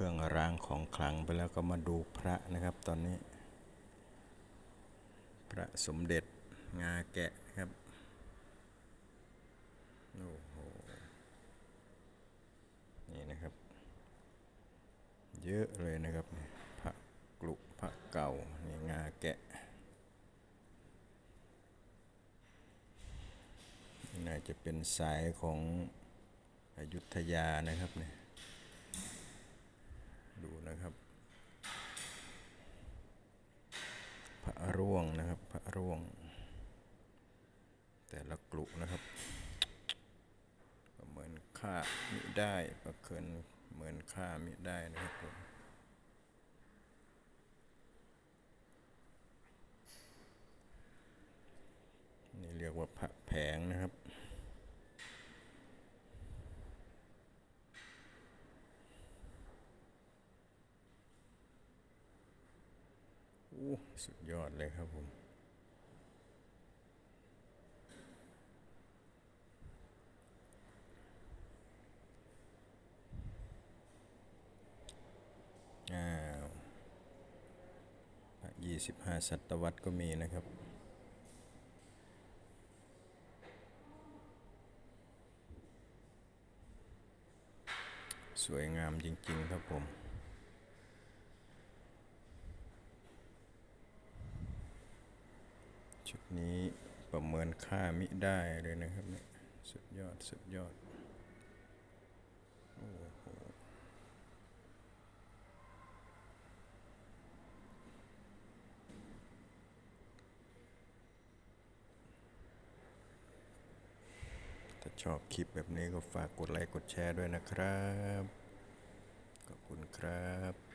รื่องรางของขลังไปแล้วก็มาดูพระนะครับ ตอนนี้ พระสมเด็จงาแกะครับ โอ้โห นี่นะครับ เยอะเลยนะครับเนี่ยพระกลุพระเก่า นี่งาแกะ น่าจะเป็นสายของอยุธยานะครับเนี่ย ดูนะครับ พระร่วง นะครับ พระร่วง แต่ละกลุ่นะครับประเมินค่ามิได้ประเคินเหมือนค่ามิได้นะครับผมนี่เรียกว่าพระแผงนะครับ สุดยอดเลยครับผมอ้าวยี่สิบห้าศตวรรษก็มีนะครับสวยงามจริง ๆ ครับผม ชุดนี้ประเมินค่ามิได้เลยนะครับเนี่ยสุดยอดสุดยอดโอ้โหถ้าชอบคลิปแบบนี้ก็ฝากกดไลค์กดแชร์ด้วยนะครับ ขอบคุณครับ